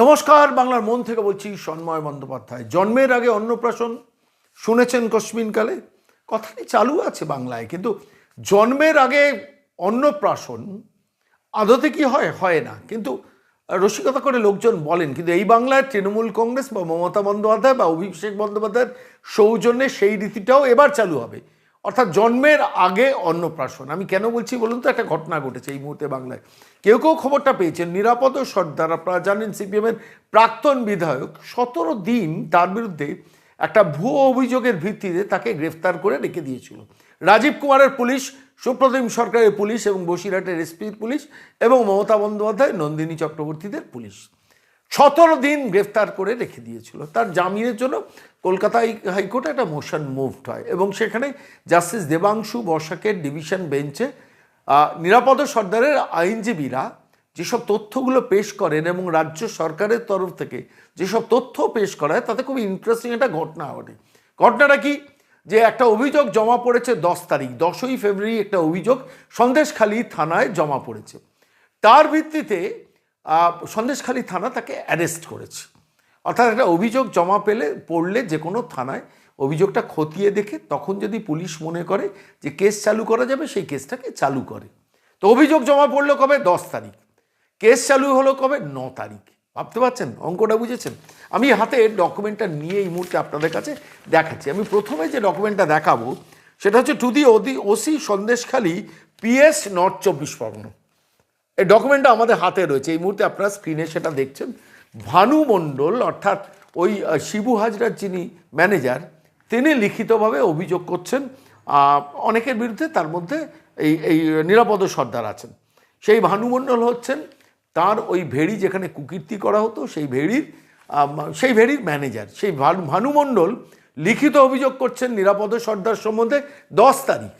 নমস্কার, বাংলার মন থেকে বলছি সন্ময় বন্দ্যোপাধ্যায়। জন্মের আগে অন্নপ্রাশন শুনেছেন কশ্মিনকালে। কথাটি চালু আছে বাংলায়, কিন্তু জন্মের আগে অন্নপ্রাশন আদতে কি হয়? হয় না। কিন্তু রসিকতা করে লোকজন বলেন, কিন্তু এই বাংলায় তৃণমূল কংগ্রেস বা মমতা বন্দ্যোপাধ্যায় বা অভিষেক বন্দ্যোপাধ্যায়ের সৌজন্যে সেই রীতিটাও এবার চালু হবে। অর্থাৎ জন্মের আগে অন্নপ্রাশন। আমি কেন বলছি বলুন তো? একটা ঘটনা ঘটেছে এই মুহূর্তে বাংলায়। কেউ কেউ খবরটা পেয়েছেন। নিরাপদ সর্দার, আপনারা জানেন সিপিএমের প্রাক্তন বিধায়ক সতেরো দিন তার বিরুদ্ধে একটা ভুয়ো অভিযোগের ভিত্তিতে তাকে গ্রেফতার করে রেখে দিয়েছিল। রাজীব কুমারের পুলিশ, সুপ্রতিম সরকারের পুলিশ এবং বসিরহাটের এসপির পুলিশ এবং মমতা বন্দ্যোপাধ্যায়, নন্দিনী চক্রবর্তীদের পুলিশ। সতেরো দিন গ্রেফতার করে রেখে দিয়েছিল। তার জামিনের জন্য কলকাতা হাই- হাইকোর্টে একটা মোশন মুভড হয় এবং সেখানে জাস্টিস দেবাংশু বসাকের ডিভিশন বেঞ্চে নিরাপদ সর্দারের আইনজীবীরা যেসব তথ্যগুলো পেশ করেন এবং রাজ্য সরকারের তরফ থেকে যেসব তথ্য পেশ করা হয়, তাতে খুব ইন্টারেস্টিং একটা ঘটনা ঘটে। ঘটনাটা কি? যে একটা অভিযোগ জমা পড়েছে দশ তারিখ, দশই ফেব্রুয়ারি একটা অভিযোগ সন্দেশখালী থানায় জমা পড়েছে। তার ভিত্তিতে সন্দেশখালী থানা তাকে অ্যারেস্ট করেছে। অর্থাৎ একটা অভিযোগ জমা পেলে, পড়লে যে কোনো থানায় অভিযোগটা খতিয়ে দেখে তখন যদি পুলিশ মনে করে যে কেস চালু করা যাবে, সেই কেসটাকে চালু করে। তো অভিযোগ জমা পড়ল কবে? দশ তারিখ। কেস চালু হলো কবে? ন তারিখ। ভাবতে পারছেন? অঙ্কটা বুঝেছেন? আমি হাতে ডকুমেন্টটা নিয়ে এই মুহূর্তে আপনাদের কাছে দেখাচ্ছি। আমি প্রথমে যে ডকুমেন্টটা দেখাবো, সেটা হচ্ছে টু দি ওদি ওসি সন্দেশখালী পিএস নর্থ চব্বিশ পরগনা। এই ডকুমেন্টটা আমাদের হাতে রয়েছে। এই মুহূর্তে আপনারা স্ক্রিনে সেটা দেখছেন। ভানু মণ্ডল, অর্থাৎ ওই শিবু হাজরার যিনি ম্যানেজার তিনি লিখিতভাবে অভিযোগ করছেন অনেকের বিরুদ্ধে তার মধ্যে এই এই নিরাপদ সর্দার আছেন। সেই ভানু মণ্ডল হচ্ছেন, তার ওই ভেড়ি যেখানে কুকীর্তি করা হতো, সেই ভেড়ির সেই ভেড়ির ম্যানেজার সেই ভানু ভানু মণ্ডল লিখিত অভিযোগ করছেন নিরাপদ সর্দার সম্বন্ধে দশ তারিখ।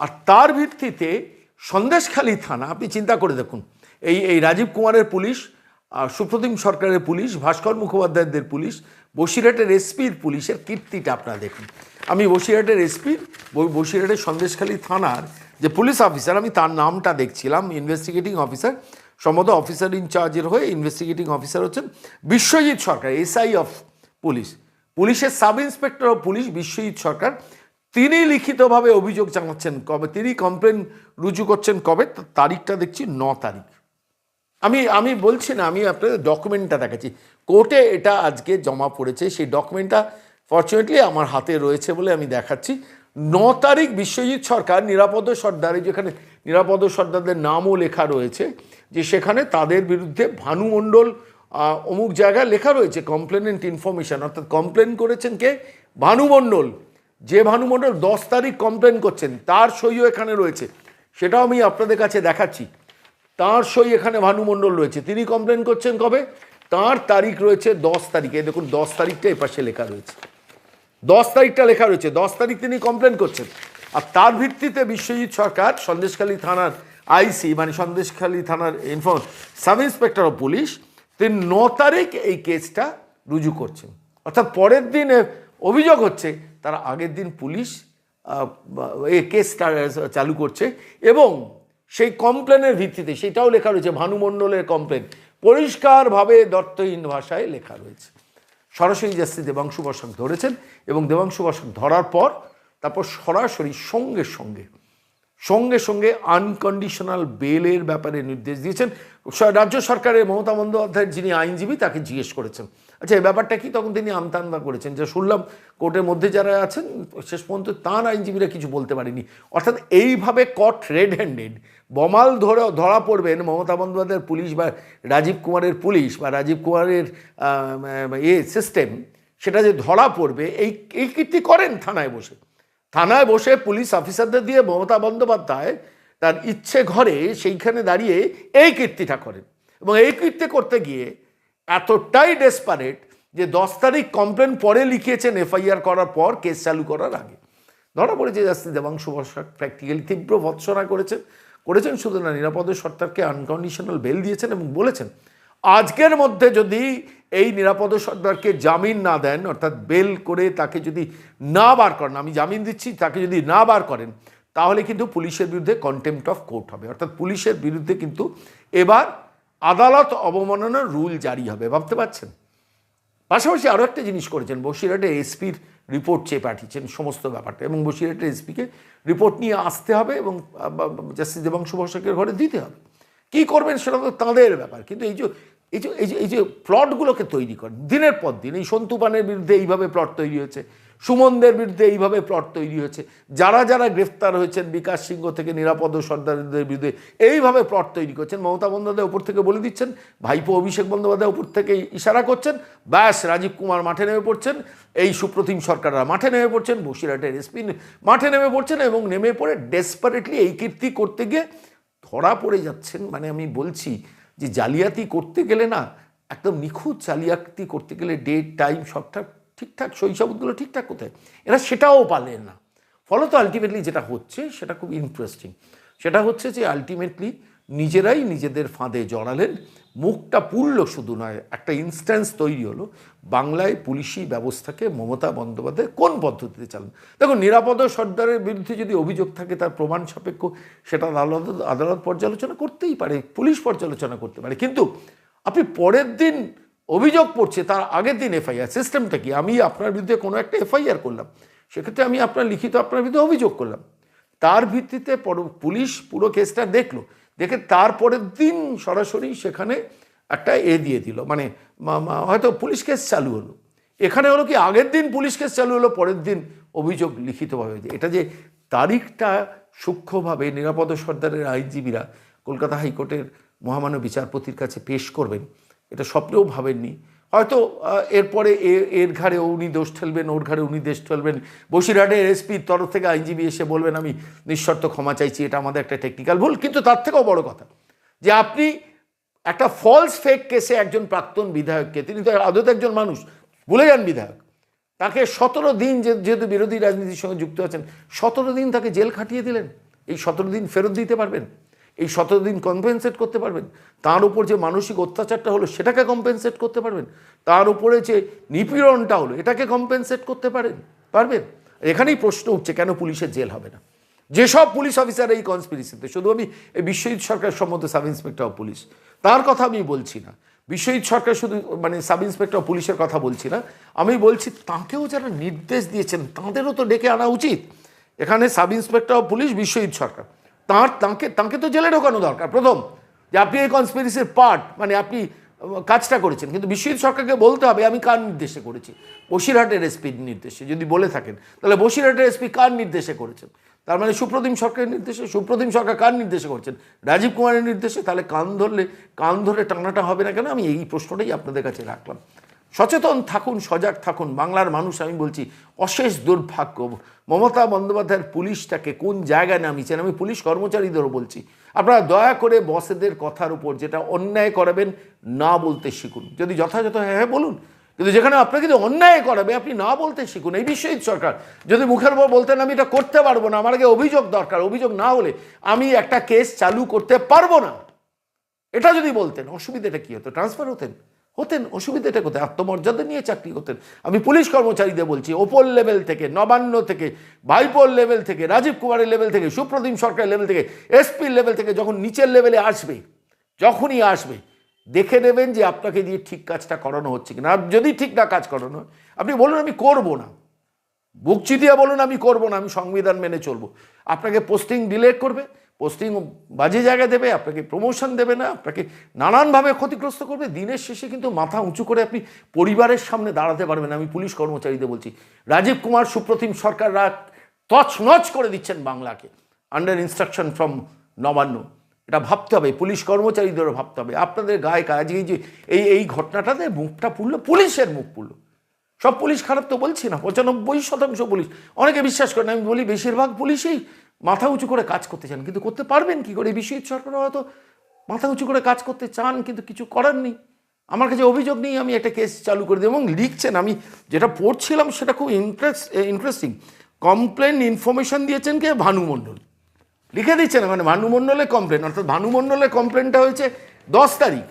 আর তার ভিত্তিতে সন্দেশখালী থানা, আপনি চিন্তা করে দেখুন। এই এই রাজীব কুমারের পুলিশ সুপ্রতিম সরকারের পুলিশ, ভাস্কর মুখোপাধ্যায়দের পুলিশ, বসিরহাটের এসপির পুলিশের কীর্তিটা আপনারা দেখুন। আমি বসিরহাটের এসপির বসিরহাটের সন্দেশখালী থানার যে পুলিশ অফিসার, আমি তার নামটা দেখছিলাম, ইনভেস্টিগেটিং অফিসার, সম্ভবত অফিসার ইনচার্জের হয়ে ইনভেস্টিগেটিং অফিসার হচ্ছেন Biswajit Sarkar, SI of police. পুলিশের sub inspector of police Biswajit Sarkar, তিনি লিখিতভাবে অভিযোগ জানাচ্ছেন তিনি কমপ্লেন রুজু করছেন কবে? তারিখটা দেখছি ন তারিখ। আমি আমি বলছি না, আমি আপনাদের ডকুমেন্টটা দেখাচ্ছি। কোর্টে এটা আজকে জমা পড়েছে, সেই ডকুমেন্টটা ফর্চুনেটলি আমার হাতে রয়েছে বলে আমি দেখাচ্ছি। ন তারিখ বিশ্বজিৎ সরকার, নিরাপদ সর্দারে যেখানে, নিরাপদ সর্দারদের নামও লেখা রয়েছে, যে সেখানে তাদের বিরুদ্ধে ভানু মণ্ডল অমুক জায়গায় লেখা রয়েছে কমপ্লেনেন্ট ইনফরমেশন অর্থাৎ কমপ্লেন করেছেন কে? ভানুমণ্ডল যে ভানুমণ্ডল দশ তারিখ কমপ্লেন করছেন, তার সইও এখানে রয়েছে। সেটাও আমি আপনাদের কাছে দেখাচ্ছি। তার সই এখানে ভানুমণ্ডল রয়েছে। তিনি কমপ্লেন করছেন কবে? তার তারিখ রয়েছে দশ তারিখে। দেখুন, দশ তারিখটা এপাশে লেখা রয়েছে। দশ তারিখটা লেখা রয়েছে। দশ তারিখ তিনি কমপ্লেন করছেন। আর তার ভিত্তিতে বিশ্বজিৎ সরকার, সন্দেশখালী থানার আইসি মানে সন্দেশখালী থানার inform sub inspector of police, তিনি ন তারিখ এই কেসটা রুজু করছেন। অর্থাৎ পরের দিন অভিযোগ হচ্ছে, তারা আগের দিন পুলিশ কেসটা চালু করছে এবং সেই কমপ্লেনের ভিত্তিতে সেটাও লেখা রয়েছে ভানুমণ্ডলের কমপ্লেন পরিষ্কারভাবে দত্তহীন ভাষায় লেখা রয়েছে। সরাসরি জাস্টিস দেবাংশু বসাক ধরেছেন এবং দেবাংশু বসাক ধরার পর তারপর সরাসরি সঙ্গে সঙ্গে সঙ্গে সঙ্গে আনকন্ডিশনাল বেলের ব্যাপারে নির্দেশ দিয়েছেন। রাজ্য সরকারের মমতা বন্দ্যোপাধ্যায়ের যিনি আইনজীবী তাকে জিজ্ঞেস করেছেন। আচ্ছা এই ব্যাপারটা কি তখন তিনি আমতান্দা করেছেন? যে শুনলাম কোর্টের মধ্যে যারা আছেন, শেষ পর্যন্ত তাঁর আইনজীবীরা কিছু বলতে পারেনি। অর্থাৎ এইভাবে কট রেড হ্যান্ডেড বমাল ধরে ধরা পড়বেন মমতা বন্দ্যোপাধ্যায়ের পুলিশ বা রাজীব কুমারের পুলিশ বা রাজীব কুমারের এ সিস্টেম সেটা যে ধরা পড়বে, এই এই কীর্তি করেন থানায় বসে। থানায় বসে পুলিশ অফিসারদের দিয়ে মমতা বন্দ্যোপাধ্যায় তার ইচ্ছে ঘরে সেইখানে দাঁড়িয়ে এই কীর্তিটা করেন। এবং এই কীর্তি করতে গিয়ে এতটাই ডেসপারেট যে দশ তারিখ কমপ্লেন পরে লিখিয়েছেন এফআইআর করার পর কেস চালু করার আগে। ধরা পড়েছে জাস্তি দেবাংশু বসাক প্র্যাকটিক্যালি তীব্র ভৎসনা করেছেন করেছেন শুধু না, নিরাপদ সরকারকে আনকন্ডিশনাল বেল দিয়েছেন এবং বলেছেন, আজকের মধ্যে যদি এই নিরাপদ সর্দারকে জামিন না দেন, অর্থাৎ বেল করে তাকে যদি না বার করেন, আমি জামিন দিচ্ছি, তাকে যদি না বার করেন, তাহলে কিন্তু পুলিশের বিরুদ্ধে কন্টেম্পট অফ কোর্ট হবে। অর্থাৎ পুলিশের বিরুদ্ধে কিন্তু এবার আদালত অবমাননার রুল জারি হবে, ভাবতে পারছেন? পাশাপাশি আরও একটা জিনিস করেছেন বসিরহাটে এসপির রিপোর্ট চেয়ে পাঠিয়েছেন সমস্ত ব্যাপারটা এবং বসিরহাটের এসপিকে রিপোর্ট নিয়ে আসতে হবে এবং জাস্টিস দেবাংশু বসাকের ঘরে দিতে হবে। কী করবেন সেটা তো তাঁদের ব্যাপার, কিন্তু এই যে এই যে এই যে এই যে প্লটগুলোকে তৈরি করেন, দিনের পর দিন, এই সন্তু পানের বিরুদ্ধে এইভাবে প্লট তৈরি হয়েছে সুমনদের বিরুদ্ধে এইভাবে প্লট তৈরি হয়েছে। যারা যারা গ্রেফতার হয়েছেন বিকাশ সিংহ থেকে, নিরাপদ সর্দারদের বিরুদ্ধে এইভাবে প্লট তৈরি করছেন। মমতা বন্দ্যোপাধ্যায় উপর থেকে বলে দিচ্ছেন, ভাইপো অভিষেক বন্দ্যোপাধ্যায় উপর থেকে ইশারা করছেন, ব্যাস রাজীব কুমার মাঠে নেমে পড়ছেন, এই সুপ্রতিম সরকাররা মাঠে নেমে পড়ছেন, বসিরহাটের এসপি মাঠে নেমে পড়ছেন এবং নেমে পড়ে ডেসপারেটলি এই কীর্তি করতে গিয়ে ধরা পড়ে যাচ্ছেন। মানে আমি বলছি যে জালিয়াতি করতে গেলে না, একদম নিখুঁত জালিয়াতি করতে গেলে ডেট টাইম সবটা ঠিকঠাক, শৈশবগুলো ঠিকঠাক কোথায়? এরা সেটাও পালেন না। ফলত আলটিমেটলি যেটা হচ্ছে, সেটা খুব ইন্টারেস্টিং সেটা হচ্ছে যে আলটিমেটলি নিজেরাই নিজেদের ফাঁদে জড়ালেন। মুখটা পুরল শুধু নয়, একটা ইনস্ট্যান্স তৈরি হলো। বাংলায় পুলিশি ব্যবস্থাকে মমতা বন্দ্যোপাধ্যায় কোন পদ্ধতিতে চালান? দেখো নিরাপদ সর্দারের বিরুদ্ধে যদি অভিযোগ থাকে, তার প্রমাণ সাপেক্ষ, সেটা আদালত আদালত পর্যালোচনা করতেই পারে, পুলিশ পর্যালোচনা করতে পারে। কিন্তু আপনি পরের দিন অভিযোগ পড়ছে তার আগের দিন এফআইআর সিস্টেমটা কি? আমি আপনার বিরুদ্ধে কোনো একটা এফআইআর করলাম। সেক্ষেত্রে আমি আপনার লিখিত আপনার বিরুদ্ধে অভিযোগ করলাম। তার ভিত্তিতে পুলিশ পুরো কেসটা দেখল। দেখে তারপরের দিন সরাসরি সেখানে একটা এ দিয়ে দিল। মানে হয়তো পুলিশ কেস চালু হলো। এখানে হলো কি? আগের দিন পুলিশ কেস চালু হলো, পরের দিন অভিযোগ লিখিতভাবে এটা যে তারিখটা সূক্ষ্মভাবে নিরাপদ সর্দারের আইনজীবীরা কলকাতা হাইকোর্টের মহামান্য বিচারপতির কাছে পেশ করবেন এটা স্বপ্নেও ভাবেননি। হয়তো এরপরে এর ঘাড়ে উনি দোষ ঠেলবেন, ওর ঘাড়ে উনি দেশ ঠেলবেন। বসিরহাটের এসপির তরফ থেকে আইনজীবী এসে বলবেন, আমি নিঃশর্ত ক্ষমা চাইছি, এটা আমাদের একটা টেকনিক্যাল ভুল। কিন্তু তার থেকেও বড় কথা, যে আপনি একটা ফলস ফেক কেসে একজন প্রাক্তন বিধায়ককে, তিনি তো আদত একজন মানুষ, ভুলে যান বিধায়ক, তাকে সতেরো দিন যেহেতু বিরোধী রাজনীতির সঙ্গে যুক্ত আছেন, সতেরো দিন তাকে জেল খাটিয়ে দিলেন। এই সতেরো দিন ফেরত দিতে পারবেন? এই সতেরো দিন কম্পেনসেট করতে পারবেন। তার উপর যে মানসিক অত্যাচারটা হলো, সেটাকে কম্পেনসেট করতে পারবেন। তার উপরে যে নিপীড়নটা হলো, এটাকে কম্পেনসেট করতে পারেন, পারবেন? এখানেই প্রশ্ন উঠছে, কেন পুলিশের জেল হবে না? যেসব পুলিশ অফিসার এই কনস্পিরেসিতে শুধু আমি, এই বিশ্বজিৎ সরকার সম্বন্ধে সাব ইন্সপেক্টর অফ পুলিশ তার কথা আমি বলছি না। বিশ্বজিৎ সরকার শুধু মানে সাব ইন্সপেক্টর অফ পুলিশের কথা বলছি না। আমি বলছি, তাঁকেও যারা নির্দেশ দিয়েছেন, তাঁদেরও তো ডেকে আনা উচিত। এখানে sub inspector of police Biswajit Sarkar. তাঁর, তাঁকে তাঁকে তো জেলে ঢোকানো দরকার, প্রথম। যে আপনি এই কনস্পিরেসির পার্ট মানে আপনি কাজটা করেছেন। কিন্তু বিশ্বজিৎ সরকারকে বলতে হবে, আমি কার নির্দেশে করেছি? বসিরহাটের এসপির নির্দেশে, যদি বলে থাকেন। তাহলে বসিরহাটের এসপি কার নির্দেশে করেছেন? তার মানে সুপ্রতিম সরকারের নির্দেশে, সুপ্রতিম সরকার কার নির্দেশে করছেন? রাজীব কুমারের নির্দেশে? তাহলে কান ধরলে, কান ধরে টানাটা হবে না কেন? আমি এই প্রশ্নটাই আপনাদের কাছে রাখলাম। সচেতন থাকুন, সজাগ থাকুন। বাংলার মানুষ, আমি বলছি, অশেষ দুর্ভাগ্য। মমতা বন্দ্যোপাধ্যায়ের পুলিশটাকে কোন জায়গায় নামিয়েছেন? আমি পুলিশ কর্মচারীদেরও বলছি, আপনারা দয়া করে বসেদের কথার উপর যেটা অন্যায় করাবেন, না বলতে শিখুন। যদি যথাযথ হ্যাঁ হ্যাঁ বলুন। কিন্তু যেখানে আপনাকে যদি অন্যায় করাবে, আপনি না বলতে শিখুন। এই বিশ্বজিৎ সরকার, যদি মুখের উপর বলতেন, আমি এটা করতে পারব না। আমার আগে অভিযোগ দরকার। অভিযোগ না হলে আমি একটা কেস চালু করতে পারব না। এটা যদি বলতেন, অসুবিধাটা কি হতো? ট্রান্সফার হতেন। হতেন অসুবিধাটা কোথায়? আত্মমর্যাদা নিয়ে চাকরি করতেন। আমি পুলিশ কর্মচারীদের বলছি ওপর লেভেল থেকে নবান্ন থেকে ভাইপোর লেভেল থেকে রাজীব কুমারের লেভেল থেকে সুপ্রতিম সরকারের লেভেল থেকে এসপির লেভেল থেকে যখন নিচের লেভেলে আসবে যখনই আসবে দেখে নেবেন যে আপনাকে দিয়ে ঠিক কাজটা করানো হচ্ছে কিনা। আর যদি ঠিক না কাজ করানো হয়, আপনি বলুন আমি করব না। বুক চিটিয়ে বলুন আমি করব না আমি সংবিধান মেনে চলবো। আপনাকে পোস্টিং ডিলেট করবে পোস্টিং বাজে জায়গায় দেবে, আপনাকে প্রমোশন দেবে না, আপনাকে নানানভাবে ক্ষতিগ্রস্ত করবে। দিনের শেষে কিন্তু মাথা উঁচু করে আপনি পরিবারের সামনে দাঁড়াতে পারবেন আমি পুলিশ কর্মচারীদের বলছি, রাজীব কুমার, সুপ্রতিম সরকাররা তছনছ করে দিচ্ছেন বাংলাকে আন্ডার ইনস্ট্রাকশন ফ্রম নবান্ন। এটা ভাবতে হবে, পুলিশ কর্মচারীদেরও ভাবতে হবে। আপনাদের গায়ে কাজ যে, এই এই ঘটনাটাতে মুখটা পুড়লো, পুলিশের মুখ পুড়লো। সব পুলিশ খারাপ তো বলছি না, পঁচানব্বই শতাংশ পুলিশ। অনেকে বিশ্বাস করেন, আমি বলি, বেশিরভাগ পুলিশই মাথা উঁচু করে কাজ করতে চান, কিন্তু করতে পারবেন কি করে? বিশ্বজিৎ সরকার হয়তো মাথা উঁচু করে কাজ করতে চান, কিন্তু কিছু করার নেই। আমার কাছে অভিযোগ নেই, আমি একটা কেস চালু করে দিই এবং লিখছেন। আমি যেটা পড়ছিলাম সেটা খুব ইন্টারেস্ট ইন্টারেস্টিং কমপ্লেন ইনফরমেশন দিয়েছেন কে? ভানুমণ্ডল লিখে দিচ্ছেন মানে ভানু মণ্ডলের কমপ্লেন অর্থাৎ ভানু মণ্ডলের কমপ্লেনটা হয়েছে দশ তারিখ।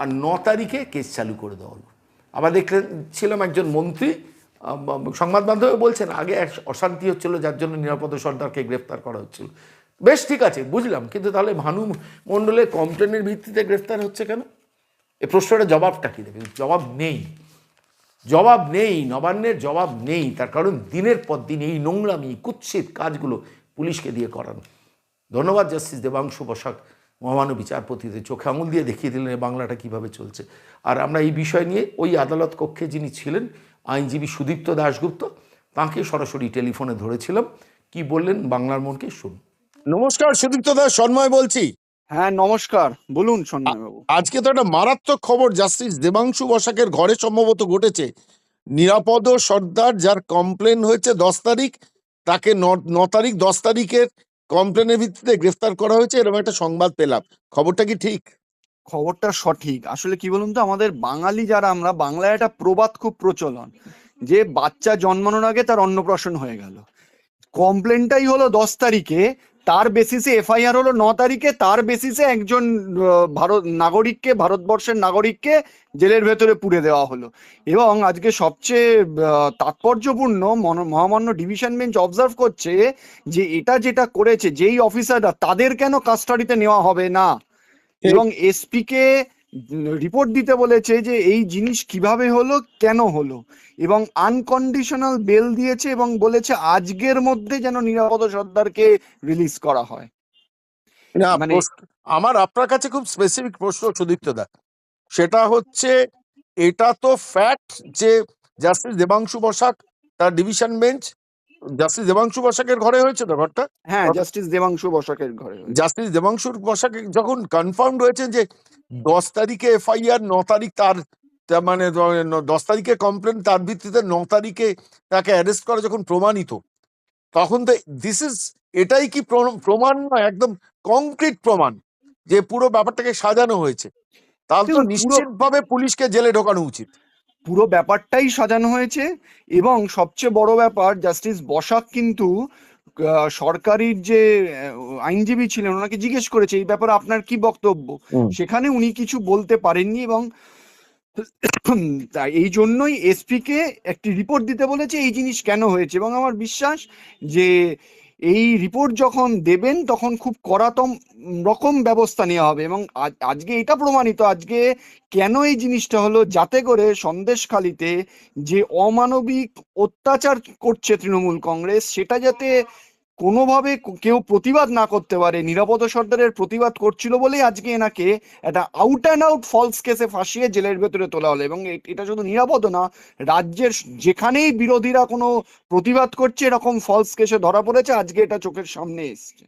আর ন তারিখে কেস চালু করে দেওয়া হলো। আবার দেখছিলাম একজন মন্ত্রী সংবাদ মাধ্যমে বলছেন, আগে এক অশান্তি হচ্ছিল, যার জন্য নিরাপদ সর্দারকে গ্রেফতার করা হচ্ছিল। বেশ ঠিক আছে, বুঝলাম, কিন্তু তাহলে ভানু মণ্ডলের কমপ্লেনের ভিত্তিতে গ্রেফতার হচ্ছে কেন? এ প্রশ্নটা জবাবটা কি দেবে জবাব নেই। জবাব নেই, নবান্নের জবাব নেই, তার কারণ দিনের পর দিন এই নোংরামি, কুৎসিত কাজগুলো পুলিশকে দিয়ে করানো। ধন্যবাদ, জাস্টিস দেবাংশু বসাক, মহামান্য বিচারপতিদের চোখে আঙুল দিয়ে দেখিয়ে দিলেন এই বাংলাটা কীভাবে চলছে। আর আমরা এই বিষয় নিয়ে ওই আদালত কক্ষে যিনি ছিলেন আইনজীবী সুদীপ্ত দাশগুপ্ত তাঁকে সরাসরি টেলিফোনে ধরেছিলাম। কি বললেন বাংলার মনকে? শুন নমস্কার সুদীপ্ত দাস সন্ময় বলছি। হ্যাঁ নমস্কার। বলুন সন্ময়বাবু আজকে তো একটা মারাত্মক খবর জাস্টিস দেবাংশু বসাকের ঘরে সম্ভবত ঘটেছে। নিরাপদ সর্দার যার কমপ্লেন হয়েছে দশ তারিখ তাকে ন- ন তারিখ দশ তারিখের কমপ্লেনের ভিত্তিতে গ্রেফতার করা হয়েছে এরকম একটা সংবাদ পেলাম। খবরটা কি ঠিক? খবরটা সঠিক। আসলে কি বলুন তো, আমাদের বাঙালি যারা আমরা, বাংলায় একটা প্রবাদ খুব প্রচলন, যে বাচ্চা জন্মানোর আগে তার অন্নপ্রাশন হয়ে গেল। কমপ্লেনটাই হলো দশ তারিখে, তার বেসিসে এফআইআর হলো ন তারিখে, তার বেসিসে একজন ভারত নাগরিককে, ভারতবর্ষের নাগরিককে জেলের ভেতরে পুড়ে দেওয়া হলো। এবং আজকে সবচেয়ে তাৎপর্যপূর্ণ মন- মহামান্য ডিভিশন বেঞ্চ অবজার্ভ করছে যে এটা যেটা করেছে, যেই অফিসাররা, তাদের কেন কাস্টাডিতে নেওয়া হবে না? এবং এসপি কে রিপোর্ট দিতে বলেছে যে এই জিনিস কীভাবে হলো কেন হলো? এবং আনকন্ডিশনাল বেল দিয়েছে এবং বলেছে আজকের মধ্যে যেন নিরাপদ সর্দারকে রিলিজ করা হয়। না মানে- আমার আপনার কাছে খুব স্পেসিফিক প্রশ্ন সুদীপ্ত দা। সেটা হচ্ছে এটা তো ফ্যাক্ট যে জাস্টিস দেবাংশু বসাক তার ডিভিশন বেঞ্চ জাস্টিস দেবাংশু বসাকের ঘরে হয়েছে তো ঘরটা? হ্যাঁ। জাস্টিস দেবাংশু বসাকের ঘরে জাস্টিস দেবাংশুর বসাকে যখন কনফার্মড হয়েছে যে দশ তারিখে এফআইআর ন তারিখ তার মানে দশ তারিখে কমপ্লেন তার ভিত্তিতে ন তারিখে তাকে অ্যারেস্ট করা যখন প্রমাণিত তখন তো দিস ইজ এটাই কি প্রমাণ নয় একদম কংক্রিট প্রমাণ যে পুরো ব্যাপারটাকে সাজানো হয়েছে। তাহলে তো নিশ্চিতভাবে পুলিশকে জেলে ঢোকানো উচিত। পুরো ব্যাপারটাই সাজানো হয়েছে এবং সবচেয়ে বড় ব্যাপার জাস্টিস বসাক কিন্তু সরকারির যে আইনজীবী ছিলেন ওনাকে জিজ্ঞেস করেছে এই ব্যাপারে আপনার কি বক্তব্য? সেখানে উনি কিছু বলতে পারেননি এবং এই জন্যই এসপি কে একটি রিপোর্ট দিতে বলেছে এই জিনিস কেন হয়েছে? এবং আমার বিশ্বাস যে এই রিপোর্ট যখন দেবেন, তখন খুব করাতম রকম ব্যবস্থা নেওয়া হবে এবং আজ- আজকে এটা প্রমাণিত, আজকে কেন এই জিনিসটা হলো যাতে করে সন্দেশখালিতে যে অমানবিক অত্যাচার করছে তৃণমূল কংগ্রেস, সেটা যাতে কোনোভাবে কেউ প্রতিবাদ না করতে পারে, নিরাপদ সর্দারের প্রতিবাদ করছিল বলেই আজকে এনাকে একটা আউট অ্যান্ড আউট ফলস কেসে ফাঁসিয়ে জেলের ভেতরে তোলা হলো। এবং এটা শুধু নিরাপদ না, রাজ্যের যেখানেই বিরোধীরা কোনো প্রতিবাদ করছে, এরকম ফলস কেসে ধরা পড়েছে, আজকে এটা চোখের সামনে এসছে।